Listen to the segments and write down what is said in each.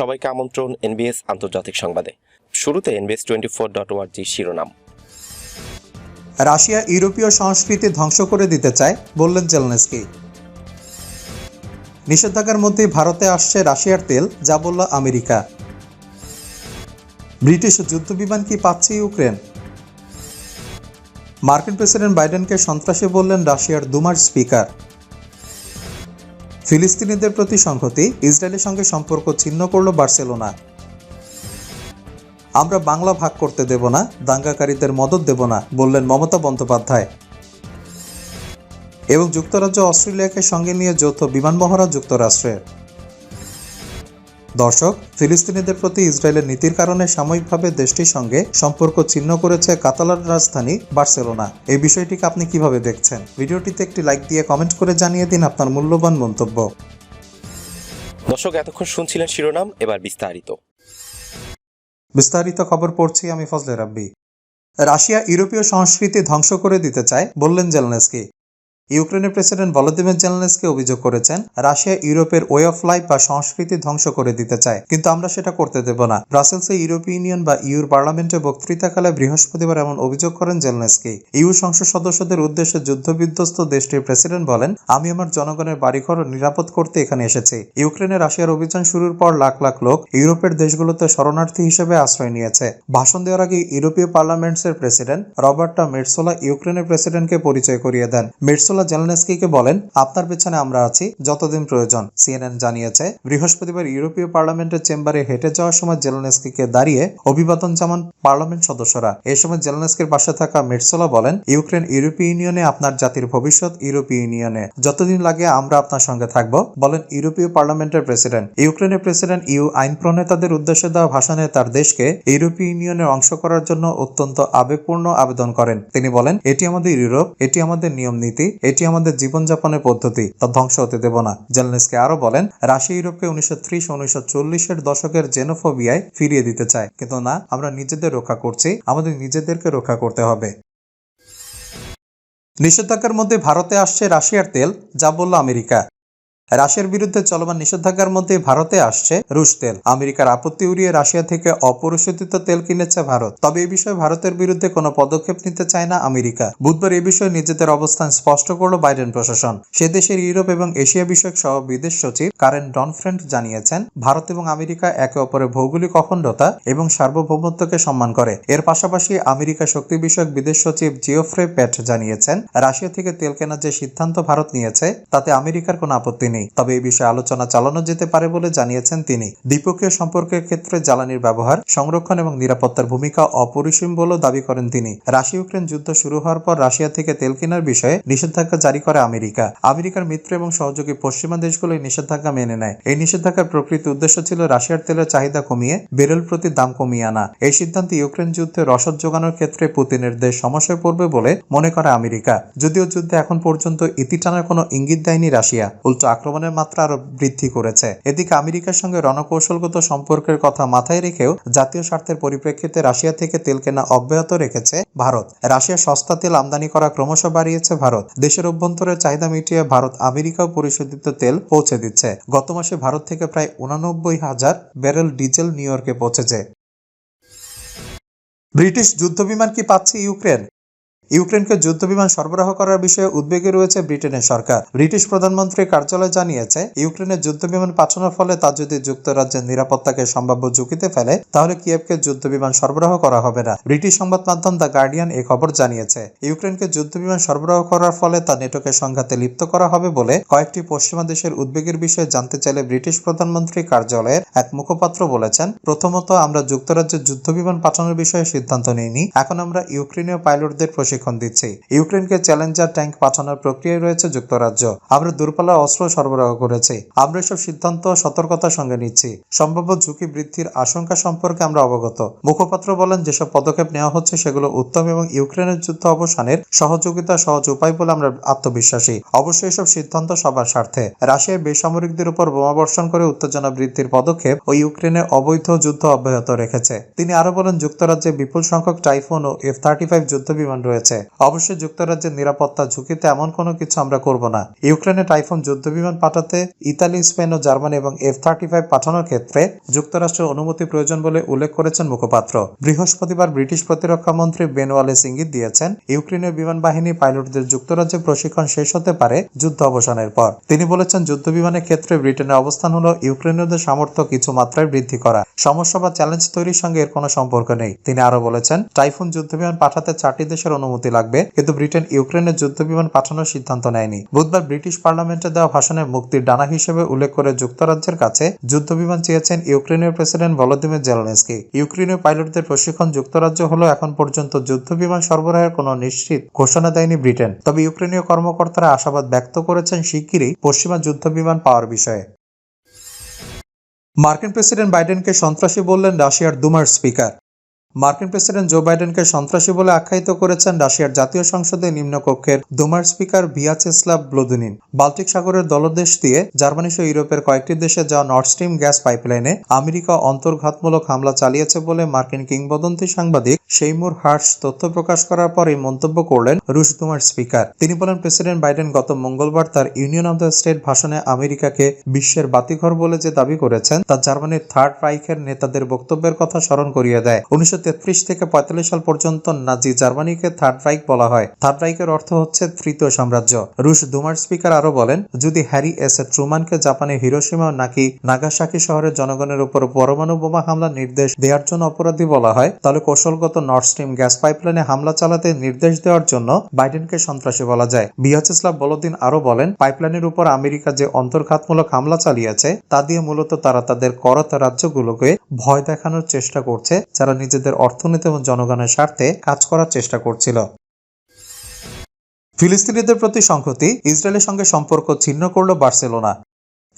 সবাইকে আমন্ত্রণ এনবিএস আন্তর্জাতিক সংবাদে। শুরুতে এনবিএস টোয়েন্টি ফোর ডট ওয়ার্জি শিরোনাম। রাশিয়া ইউরোপীয় সংস্কৃতি ধ্বংস করে দিতে চায়, বললেন জেলনেস্কি। নিষেধাজ্ঞার মধ্যে ভারতে আসছে রাশিয়ার তেল, যা বলল আমেরিকা। ব্রিটিশ যুদ্ধবিমান কি পাচ্ছে ইউক্রেন? মার্কিন প্রেসিডেন্ট বাইডেনকে সন্ত্রাসী বললেন রাশিয়ার দুমার স্পিকার। ফিলিস্তিনিদের প্রতি সংহতি, ইসরায়েলের সঙ্গে সম্পর্ক ছিন্ন করল বার্সেলোনা। আমরা বাংলা ভাগ করতে দেব না, দাঙ্গাকারীদের মদত দেব না, বললেন মমতা বন্দ্যোপাধ্যায়। এবং যুক্তরাজ্য অস্ট্রেলিয়াকে সঙ্গে নিয়ে যৌথ বিমান মহড়া যুক্তরাষ্ট্রের। দর্শক ফিলিস্তিনিদের প্রতি ইসরায়েলের নীতির কারণে সাময়িকভাবে দেশটির সঙ্গে সম্পর্ক ছিন্ন করেছে কাতালার রাজধানী বার্সেলোনা। এই বিষয়টিকে আপনি কীভাবে দেখছেন? ভিডিওটিতে একটি লাইক দিয়ে কমেন্ট করে জানিয়ে দিন আপনার মূল্যবান মন্তব্য। দর্শক এতক্ষণ শুনছিলেন শিরোনাম এবার বিস্তারিত। বিস্তারিত খবর পড়ছি আমি ফজলে রাব্বি। রাশিয়া ইউরোপীয় সংস্কৃতি ধ্বংস করে দিতে চায় বললেন জেলনেস্কি। ইউক্রেনের প্রেসিডেন্ট ভলোদিমির জেলনেস্কি অভিযোগ করেছেন, রাশিয়া ইউরোপের ওয়ে অফ লাইফ বা সংস্কৃতি ধ্বংস করে দিতে চায়, কিন্তু আমরা সেটা করতে দেব না। ব্রাসেলসে ইউরোপীয় ইউনিয়ন বা ইউর পার্লামেন্টে বক্তৃতাকালে বৃহস্পতিবার এমন অভিযোগ করেন জেলনেস্কি। ইউ সংসদ সদস্যদের উদ্দেশ্যে যুদ্ধবিধ্বস্ত দেশটির প্রেসিডেন্ট বলেন, আমি আমার জনগণের বাড়িঘর নিরাপদ করতে এখানে এসেছি। ইউক্রেনে রাশিয়ার অভিযান শুরুর পর লাখ লাখ লোক ইউরোপের দেশগুলোতে শরণার্থী হিসেবে আশ্রয় নিয়েছে। ভাষণ দেওয়ার আগে ইউরোপীয় পার্লামেন্টসের প্রেসিডেন্ট রবার্টা মেটসোলা ইউক্রেনের প্রেসিডেন্টকে পরিচয় করিয়ে দেন। মেটসোলা জেলনেস্কিকে বলেন, আপনার পেছনে আমরা আছি, যতদিন প্রয়োজন। সিএনএন জানিয়েছে, বৃহস্পতিবার ইউরোপীয় পার্লামেন্টের চেম্বারে হেঁটে যাওয়ার সময় জেলনেস্কিকে দাঁড়িয়ে অভিবাদন জামান পার্লামেন্ট সদস্যরা। এ সময় জেলনেস্কির পাশে থাকা মেটসোলা বলেন, ইউক্রেন ইউরোপীয় ইউনিয়নে আপনার জাতির ভবিষ্যৎ ইউরোপীয় ইউনিয়নে। যতদিন লাগে আমরা আপনার সঙ্গে থাকব। বলেন, ইউরোপীয় পার্লামেন্টের প্রেসিডেন্ট। ইউক্রেনের প্রেসিডেন্ট ইউ আইন প্রণেতাদের উদ্দেশ্যে দেওয়া ভাষণে তার দেশকে ইউরোপীয় ইউনিয়নের অংশ করার জন্য অত্যন্ত আবেগপূর্ণ আবেদন করেন। তিনি বলেন, এটি আমাদের ইউরোপ, এটি আমাদের নিয়ম নীতি এটি আমাদের জীবনযাপনের পদ্ধতি, তা ধ্বংস হতে দেব না। জেলনেসকে আরও বলেন, রাশিয়া ইউরোপকে উনিশশো ত্রিশ উনিশশো চল্লিশের দশকের জেনোফোবিয়ায় ফিরিয়ে দিতে চায়। কিন্তু না, আমরা নিজেদের রক্ষা করছি, আমাদের নিজেদেরকে রক্ষা করতে হবে। নিষেধাজ্ঞার মধ্যে ভারতে আসছে রাশিয়ার তেল, যা বলল আমেরিকা। রাশিয়ার বিরুদ্ধে চলমান নিষেধাজ্ঞার মধ্যে ভারতে আসছে রুশ তেল। আমেরিকার আপত্তি উড়িয়ে রাশিয়া থেকে অপরিশোধিত তেল কিনেছে ভারত। তবে এই বিষয়ে ভারতের বিরুদ্ধে কোনো পদক্ষেপ নিতে চায় না আমেরিকা। বুধবার এই বিষয়ে নিজেদের অবস্থান স্পষ্ট করল বাইডেন প্রশাসন। সে দেশের ইউরোপ এবং এশিয়া বিষয়ক সহ বিদেশ সচিব কারেন ডনফ্রেন্ট জানিয়েছেন, ভারত এবং আমেরিকা একে অপরের ভৌগোলিক অখণ্ডতা এবং সার্বভৌমত্বকে সম্মান করে। এর পাশাপাশি আমেরিকা শক্তি বিষয়ক বিদেশ সচিব জিওফ্রে প্যাট জানিয়েছেন, রাশিয়া থেকে তেল কেনার যে সিদ্ধান্ত ভারত নিয়েছে, তাতে আমেরিকার কোনো আপত্তি নেই। তবে এই বিষয়ে আলোচনা চালানো যেতে পারে বলে জানিয়েছেন তিনি। দ্বিপক্ষীয় সম্পর্কের ক্ষেত্রে জ্বালানির ব্যবহার, সংরক্ষণ এবং নিরাপত্তার ভূমিকা অপরিসীম বলেও দাবি করেন তিনি। রাশিয়া ইউক্রেন যুদ্ধ শুরু হওয়ার পর রাশিয়া থেকে তেল কেনার বিষয়ে নিষেধাজ্ঞা জারি করে আমেরিকা। আমেরিকার মিত্র এবং সহযোগী পশ্চিমা দেশগুলো এই নিষেধাজ্ঞা মেনে নেয়। এই নিষেধাজ্ঞার প্রকৃত উদ্দেশ্য ছিল রাশিয়ার তেলের চাহিদা কমিয়ে, বেরেল প্রতি দাম কমিয়ে আনা। এই সিদ্ধান্তে ইউক্রেন যুদ্ধে রসদ যোগানোর ক্ষেত্রে পুতিনের দেশ সমস্যায় পড়বে বলে মনে করে আমেরিকা। যদিও যুদ্ধে এখন পর্যন্ত ইতি টানার কোনো ইঙ্গিত দেয়নি রাশিয়া। উল্টো আক্রমণের মাত্রা আরও বৃদ্ধি করেছে। এদিকে আমেরিকার সঙ্গে রণকৌশলগত সম্পর্কের কথা মাথায় রেখেও জাতীয় স্বার্থের পরিপ্রেক্ষিতে রাশিয়া থেকে তেল কেনা অব্যাহত রেখেছে ভারত। রাশিয়া সস্তা তেল আমদানি করা ক্রমশ বাড়িয়েছে ভারত। দেশের অভ্যন্তরের চাহিদা মিটিয়ে ভারত আমেরিকাও পরিশোধিত তেল পৌঁছে দিচ্ছে। গত মাসে ভারত থেকে প্রায় উনানব্বই হাজার ব্যারেল ডিজেল নিউ ইয়র্কে পৌঁছেছে। ব্রিটিশ যুদ্ধবিমান কি পাচ্ছে ইউক্রেন? ইউক্রেনকে যুদ্ধবিমান সরবরাহ করার বিষয়ে উদ্বেগে রয়েছে ব্রিটেনের সরকার। ব্রিটিশ প্রধানমন্ত্রীর কার্যালয় জানিয়েছে, ইউক্রেনের যুদ্ধবিমান পাঠানোর ফলে তা যদি যুক্তরাজ্যের নিরাপত্তাকে সম্ভাব্য ঝুঁকিতে ফেলে, তাহলে কিয়েভকে যুদ্ধবিমান সরবরাহ করা হবে না। ব্রিটিশ সংবাদ মাধ্যম দ্য গার্ডিয়ান এ খবর জানিয়েছে, ইউক্রেনকে যুদ্ধবিমান সরবরাহ করার ফলে তা নেটোকে সংঘাতে লিপ্ত করা হবে বলে কয়েকটি পশ্চিমা দেশের উদ্বেগের বিষয়ে জানতে চাইলে ব্রিটিশ প্রধানমন্ত্রী কার্যালয়ের এক মুখপাত্র বলেছেন, প্রথমত আমরা যুক্তরাজ্যের যুদ্ধবিমান পাঠানোর বিষয়ে সিদ্ধান্ত নিইনি। এখন আমরা ইউক্রেনীয় পাইলটদের প্রশিক্ষণ দিচ্ছি। ইউক্রেনকে চ্যালেঞ্জার ট্যাঙ্ক পাঠানোর প্রক্রিয়ায় রয়েছে যুক্তরাজ্য। আমরা দূরপাল্লার অস্ত্র সরবরাহ করেছি। আমরা এসব সিদ্ধান্ত সতর্কতার সঙ্গে নিচ্ছি। সম্ভাব্য ঝুঁকি বৃদ্ধির আশঙ্কা সম্পর্কে আমরা অবগত। মুখপাত্র বলেন, যেসব পদক্ষেপ নেওয়া হচ্ছে সেগুলো উত্তম এবং ইউক্রেনের যুদ্ধ অবসানের সহযোগিতা সহজ উপায় বলে আমরা আত্মবিশ্বাসী। অবশ্যই এসব সিদ্ধান্ত সবার স্বার্থে। রাশিয়ায় বেসামরিকদের উপর বোমাবর্ষণ করে উত্তেজনা বৃদ্ধির পদক্ষেপ ও ইউক্রেনে অবৈধ যুদ্ধ অব্যাহত রেখেছে। তিনি আরও বলেন, যুক্তরাজ্যে বিপুল সংখ্যক টাইফুন ও এফ থার্টি ফাইভ যুদ্ধ বিমান রয়েছে। দিয়েছে অবশ্যই যুক্তরাজ্যের নিরাপত্তা ঝুঁকিতে এমন কোনো কিছু আমরা করব না। ইউক্রেনে টাইফুন যুদ্ধবিমান পাঠাতে ইতালি, স্পেন ও জার্মানি এবং এফ থার্টি ফাইভ পাঠানোর ক্ষেত্রে যুক্তরাষ্ট্রের অনুমতি প্রয়োজন বলে উল্লেখ করেছেন মুখপাত্র। বৃহস্পতিবার ব্রিটিশ প্রতিরক্ষা মন্ত্রী বেন ওয়ালেস ইঙ্গিত দিয়েছেন ইউক্রেনের বিমান বাহিনী পাইলটদের যুক্তরাজ্যে প্রশিক্ষণ শেষ হতে পারে যুদ্ধ অবসানের পর। তিনি বলেছেন যুদ্ধ বিমানের ক্ষেত্রে ব্রিটেনের অবস্থান হলো ইউক্রেনীয়দের সামর্থ্য কিছু মাত্রায় বৃদ্ধি করা। সমস্যা বা চ্যালেঞ্জ তৈরির সঙ্গে এর কোনো সম্পর্ক নেই। তিনি আরও বলেছেন, টাইফুন যুদ্ধবিমান পাঠাতে চারটি দেশের অনুমতি লাগবে, কিন্তু ব্রিটেন ইউক্রেনের যুদ্ধবিমান পাঠানোর সিদ্ধান্ত নেয়নি। বুধবার ব্রিটিশ পার্লামেন্টে দেওয়া ভাষণে মুক্তির ডানা হিসেবে উল্লেখ করে যুক্তরাজ্যের কাছে যুদ্ধবিমান চেয়েছেন ইউক্রেনের প্রেসিডেন্ট ভলোদিমির জেলনেস্কি। ইউক্রেনীয় পাইলটদের প্রশিক্ষণ যুক্তরাজ্য হলো এখন পর্যন্ত যুদ্ধবিমান সরবরাহের কোনো নিশ্চিত ঘোষণা দেয়নি ব্রিটেন। তবে ইউক্রেনীয় কর্মকর্তারা আশাবাদ ব্যক্ত করেছেন শিগগিরই পশ্চিমা যুদ্ধবিমান পাওয়ার বিষয়ে। মার্কিন প্রেসিডেন্ট বাইডেনকে সন্ত্রাসী বললেন রাশিয়ার দুমার স্পিকার। মার্কিন প্রেসিডেন্ট জো বাইডেনকে সন্ত্রাসী বলে আখ্যায়িত করেছেন রাশিয়ার জাতীয় সংসদের নিম্নকক্ষের দুমার স্পিকার ভিয়াচেস্লাভ ব্লোদুনিন। বাল্টিক সাগরের দলদেশ দিয়ে জার্মানি সহ ইউরোপের কয়েকটি দেশে যাওয়া নর্থ স্ট্রিম গ্যাস পাইপলাইনে আমেরিকা অন্তর্ঘাতমূলক হামলা চালিয়েছে বলে মার্কিন কিংবদন্তি সাংবাদিক সেইমুর হার্স তথ্য প্রকাশ করার পর এই মন্তব্য করলেন রুশ দুমার স্পিকার। তিনি বলেন, প্রেসিডেন্ট বাইডেন গত মঙ্গলবার তার ইউনিয়ন অব দ্য স্টেট ভাষণে আমেরিকাকে বিশ্বের বাতিঘর বলে যে দাবি করেছেন, তা জার্মানির থার্ড রাইখের নেতাদের বক্তব্যের কথা স্মরণ করিয়ে দেয়। উনিশশো থেকে পঁয়তাল্লিশ সাল পর্যন্ত নাজি জার্মানিকে থার্ড রাইক বলা হয়। থার্ড রাইকের অর্থ হচ্ছে তৃতীয় সাম্রাজ্য। রুশ দুমার স্পিকার আরও বলেন, যদি হ্যারি এস ট্রুমানকে জাপানের হিরোসীমা নাকি নাগাসাকি শহরের জনগণের উপর পরমাণু বোমা হামলার নির্দেশ দেওয়ার জন্য অপরাধী বলা হয়, তাহলে কৌশলগত নর্থ স্ট্রিম গ্যাস পাইপলাইনে হামলা চালাতে নির্দেশ দেওয়ার জন্য বাইডেনকে সন্ত্রাসী বলা যায়। বিয়াচেসলাভ বলদিন আরও বলেন, পাইপলাইনের উপর আমেরিকা যে অন্তর্ঘাতমূলক হামলা চালিয়েছে, তা দিয়ে মূলত তারা তাদের করত রাজ্যগুলোকে ভয় দেখানোর চেষ্টা করছে, যারা নিজেদের অর্থনীতি এবং জনগণের স্বার্থে কাজ করার চেষ্টা করছিল। ফিলিস্তিনিদের প্রতি সংহতি, ইসরায়েলের সঙ্গে সম্পর্ক ছিন্ন করল বার্সেলোনা।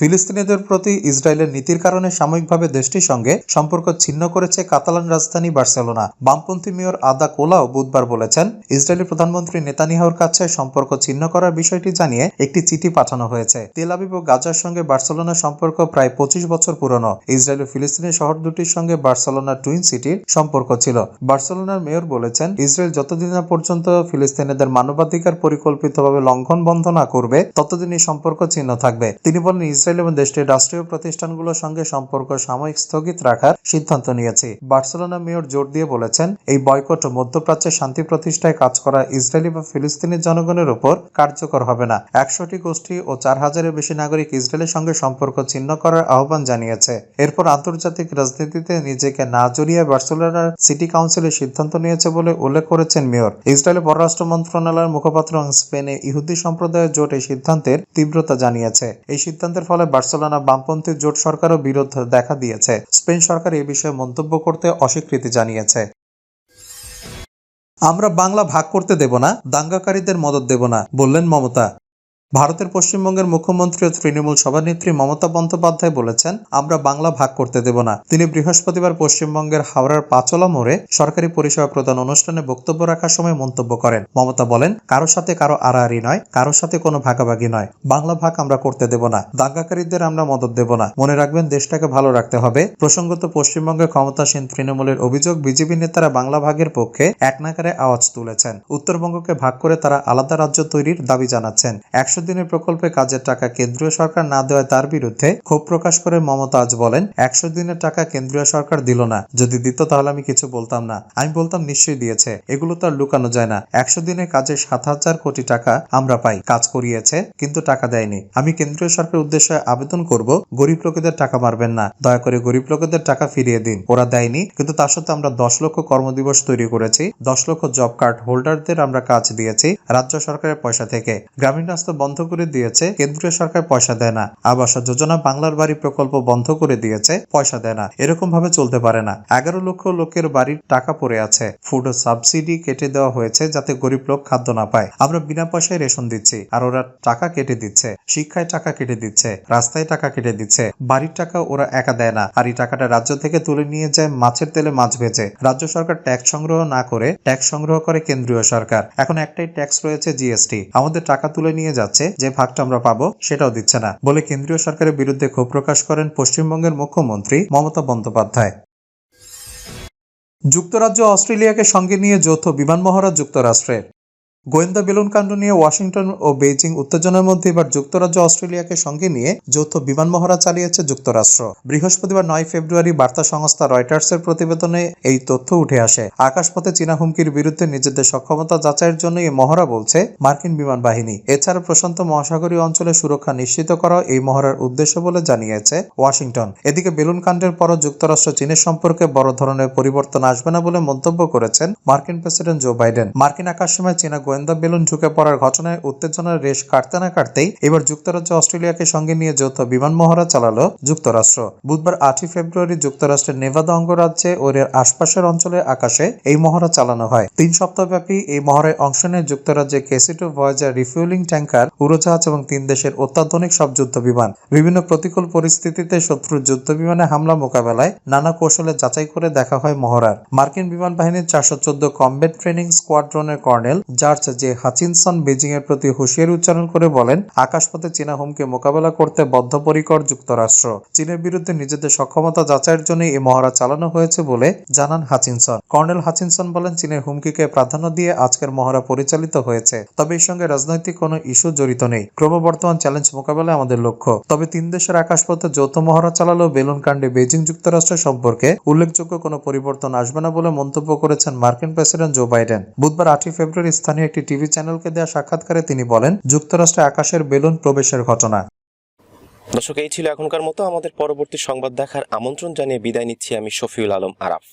ফিলিস্তিনিদের প্রতি ইসরায়েলের নীতির কারণে সাময়িকভাবে দেশটির সঙ্গে সম্পর্ক ছিন্ন করেছে কাতালান রাজধানী বার্সেলোনা। বামপন্থী মেয়র আদা কোলাও বুধবার বলেছেন, ইসরায়েলি প্রধানমন্ত্রী নেতানিয়াহুর কাছে সম্পর্ক ছিন্ন করার বিষয়টি জানিয়ে একটি চিঠি পাঠানো হয়েছে। তেল আবিব ও গাজার সঙ্গে বার্সেলোনার সম্পর্ক প্রায় পঁচিশ বছর পুরনো। ইসরায়েল ও ফিলিস্তিনি শহর দুটির সঙ্গে বার্সেলোনা টুইন সিটির সম্পর্ক ছিল। বার্সেলোনার মেয়র বলেছেন, ইসরায়েল যতদিন না পর্যন্ত ফিলিস্তিনিদের মানবাধিকার পরিকল্পিতভাবে লঙ্ঘন বন্ধ না করবে, ততদিন এই সম্পর্ক ছিন্ন থাকবে। তিনি বলেন, ইসরায়েল এবং দেশটির রাষ্ট্রীয় প্রতিষ্ঠানগুলোর সঙ্গে সম্পর্ক সাময়িক স্থগিত রাখার সিদ্ধান্ত নিয়েছে। বার্সেলোনা মেয়র জোর দিয়ে বলেছেন, এই বয়কট মধ্যপ্রাচ্যে শান্তি প্রতিষ্ঠায় কাজ করা ইসরায়েলি বা ফিলিস্তিনি জনগণের উপর কার্যকর হবে না। একশোটি গোষ্ঠী ও চার হাজারের বেশি নাগরিক ইসরায়েলের সঙ্গে সম্পর্ক ছিন্ন করার আহ্বান জানিয়েছে। এরপর আন্তর্জাতিক রাজনীতিতে নিজেকে না জড়িয়ে বার্সেলোনার সিটি কাউন্সিলের সিদ্ধান্ত নিয়েছে বলে উল্লেখ করেছেন মেয়র। ইসরায়েলের পররাষ্ট্র মন্ত্রণালয়ের মুখপাত্র স্পেনে ইহুদি সম্প্রদায়ের জোট এই সিদ্ধান্তের তীব্রতা জানিয়েছে। এই সিদ্ধান্তের ফলে বার্সেলোনা বামপন্থী জোট সরকারও বিরোধ দেখা দিয়েছে। স্পেন সরকার এ বিষয়ে মন্তব্য করতে অস্বীকৃতি জানিয়েছে। আমরা বাংলা ভাগ করতে দেব না, দাঙ্গাকারীদের মদত দেব না, বললেন মমতা। ভারতের পশ্চিমবঙ্গের মুখ্যমন্ত্রী ও তৃণমূল সভানেত্রী মমতা বন্দ্যোপাধ্যায় বলেছেন, আমরা বাংলা ভাগ করতে দেব না। তিনি বৃহস্পতিবার পশ্চিমবঙ্গের হাওড়ার পাঁচলা মোড়ে সরকারি পরিষেবা প্রদান অনুষ্ঠানে বক্তব্য রাখার সময় মন্তব্য করেন। মমতা বলেন, কারও সাথে কারও আড়াআড়ি নয়, কারও সাথে কোনো ভাগাভাগি নয়। বাংলা ভাগ আমরা করতে দেব না। দাঙ্গাকারীদের আমরা মদত দেব না। মনে রাখবেন, দেশটাকে ভালো রাখতে হবে। প্রসঙ্গত, পশ্চিমবঙ্গে ক্ষমতাসীন তৃণমূলের অভিযোগ, বিজেপি নেতারা বাংলা ভাগের পক্ষে এক নাকারে আওয়াজ তুলেছেন। উত্তরবঙ্গকে ভাগ করে তারা আলাদা রাজ্য তৈরির দাবি জানাচ্ছেন। একশো দিনের প্রকল্পে কাজের টাকা কেন্দ্রীয় সরকার না দেওয়ায় তার বিরুদ্ধে ক্ষোভ প্রকাশ করে মমতা আজ বলেন, একশো দিনের টাকা কেন্দ্রীয় সরকার দিল না। যদি দিত তাহলে আমি কিছু বলতাম না। আমি বলতাম নিশ্চয়ই দিয়েছে। এগুলো তো আর লুকানো যায় না। একশো দিনের কাজে সাত হাজার কোটি টাকা আমরা পাই। কাজ করিয়েছে, কিন্তু টাকা দেয়নি। আমি কেন্দ্রীয় সরকারের উদ্দেশ্যে আবেদন করব, গরিব লোকেদের টাকা মারবেন না। দয়া করে গরিব লোকেদের টাকা ফিরিয়ে দিন। ওরা দেয়নি, কিন্তু তার সত্ত্বে আমরা দশ লক্ষ কর্মদিবস তৈরি করেছি। দশ লক্ষ জব কার্ড হোল্ডারদের আমরা কাজ দিয়েছি রাজ্য সরকারের পয়সা থেকে। গ্রামীণ রাস্তা করে দিয়েছে, কেন্দ্রীয় সরকার পয়সা দেয় না। আবাস যোজনা বাংলার বাড়ি প্রকল্প বন্ধ করে দিয়েছে, পয়সা দেয় না। এরকম ভাবে চলতে পারে না। এগারো লক্ষ লোকের বাড়ির টাকা পড়ে আছে। ফুড সাবসিডি কেটে দেওয়া হয়েছে যাতে গরিব লোক খাদ্য না পায়। আমরা বিনা পয়সায় রেশন দিচ্ছি, আর ওরা টাকা কেটে দিচ্ছে। শিক্ষায় টাকা কেটে দিচ্ছে, রাস্তায় টাকা কেটে দিচ্ছে। বাড়ির টাকা ওরা একা দেয় না। আর এই টাকাটা রাজ্য থেকে তুলে নিয়ে যায় মাছের তেলে মাছ ভেজে। রাজ্য সরকার ট্যাক্স সংগ্রহ না করে, ট্যাক্স সংগ্রহ করে কেন্দ্রীয় সরকার। এখন একটাই ট্যাক্স রয়েছে জিএসটি। আমাদের টাকা তুলে নিয়ে যাচ্ছে। যে ভাগটা আমরা পাবো, সেটাও দিচ্ছে না। বলে কেন্দ্রীয় সরকারের বিরুদ্ধে ক্ষোভ প্রকাশ করেন পশ্চিমবঙ্গের মুখ্যমন্ত্রী মমতা বন্দ্যোপাধ্যায়। যুক্তরাজ্য অস্ট্রেলিয়াকে সঙ্গে নিয়ে যৌথ বিমান মহড়া যুক্তরাষ্ট্রের। গোয়েন্দা বেলুন কাণ্ড নিয়ে ওয়াশিংটন ও বেইজিং উত্তেজনার মধ্যে এবার যুক্তরাজ্য অস্ট্রেলিয়াকে সঙ্গে নিয়ে যৌথ বিমান মহড়া চালিয়েছে যুক্তরাষ্ট্র। বৃহস্পতিবার নয় ফেব্রুয়ারি বার্তা সংস্থা রয়টার্সের প্রতিবেদনে এই তথ্য উঠে আসে। আকাশপথে চীনা হুমকির বিরুদ্ধে নিজেদের সক্ষমতা যাচাইয়ের জন্য এই মহড়া বলছে মার্কিন বিমান বাহিনী। এছাড়া প্রশান্ত মহাসাগরীয় অঞ্চলে সুরক্ষা নিশ্চিত করা এই মহড়ার উদ্দেশ্য বলে জানিয়েছে ওয়াশিংটন। এদিকে বেলুন কাণ্ডের পরও যুক্তরাষ্ট্র চীনের সম্পর্কে বড় ধরনের পরিবর্তন আসবে না বলে মন্তব্য করেছেন মার্কিন প্রেসিডেন্ট জো বাইডেন। মার্কিন আকাশসীমায় চীনা গোয়েন্দা বেলুন ঢুকে পড়ার ঘটনায় উত্তেজনার রেশ কাটতে না কাটতেই এবার যুক্তরাজ্য অস্ট্রেলিয়াকে সঙ্গে নিয়ে যৌথ বিমান মহড়া চালালো যুক্তরাষ্ট্র। বুধবার আটই ফেব্রুয়ারি যুক্তরাষ্ট্রের নেভাদা অঙ্গরাজ্যে ও এর আশপাশের অঞ্চলের আকাশে এই মহড়া চালানো হয়। তিন সপ্তাহব্যাপী এই মহড়ায় অংশ নেয় যুক্তরাজ্যে কেসিটো ভয়েজার রিফুয়েলিং ট্যাঙ্কার, উড়োজাহাজ এবং তিন দেশের অত্যাধুনিক সব যুদ্ধ বিমান। বিভিন্ন প্রতিকূল পরিস্থিতিতে শত্রুর যুদ্ধ বিমানে হামলা মোকাবেলায় নানা কৌশলে যাচাই করে দেখা হয় মহড়ার। মার্কিন বিমান বাহিনীর চারশো চোদ্দ combat training স্কোয়াড্রনের colonel George J Hutchinson Beijing এর প্রতি হুঁশিয়ারি উচ্চারণ করে বলেন, আকাশপথে চীনা হুমকি মোকাবেলা করতে বদ্ধপরিকর যুক্তরাষ্ট্র। চীনের বিরুদ্ধে নিজেদের সক্ষমতা যাচাইয়ের জন্য এই মহড়া চালানো হয়েছে বলে জানান হাচিনসন। কর্নেল হাচিনসন বলেন, চীনের হুমকিকে প্রাধান্য দিয়ে আজকের মহড়া পরিচালিত হয়েছে। তবে এর সঙ্গে রাজনৈতিক কোনো ইস্যু জড়িত নেই। ক্রমবর্ধমান চ্যালেঞ্জ মোকাবেলায় আমাদের লক্ষ্য। তবে তিন দেশের আকাশপথে যৌথ মহড়া চালালেও বেলুন কাণ্ডে বেজিং যুক্তরাষ্ট্র সম্পর্কে উল্লেখযোগ্য কোনো পরিবর্তন আসবে না বলে মন্তব্য করেছেন মার্কিন প্রেসিডেন্ট জো বাইডেন। বুধবার আটই ফেব্রুয়ারি স্থানীয় একটি টিভি চ্যানেলকে দেওয়া সাক্ষাৎকারে তিনি বলেন, যুক্তরাষ্ট্রে আকাশের বেলুন প্রবেশের ঘটনা। দর্শক, এই ছিল এখনকার মতো। আমাদের পরবর্তী সংবাদ দেখার আমন্ত্রণ জানিয়ে বিদায় নিচ্ছি আমি শফিউল আলম আরাফ।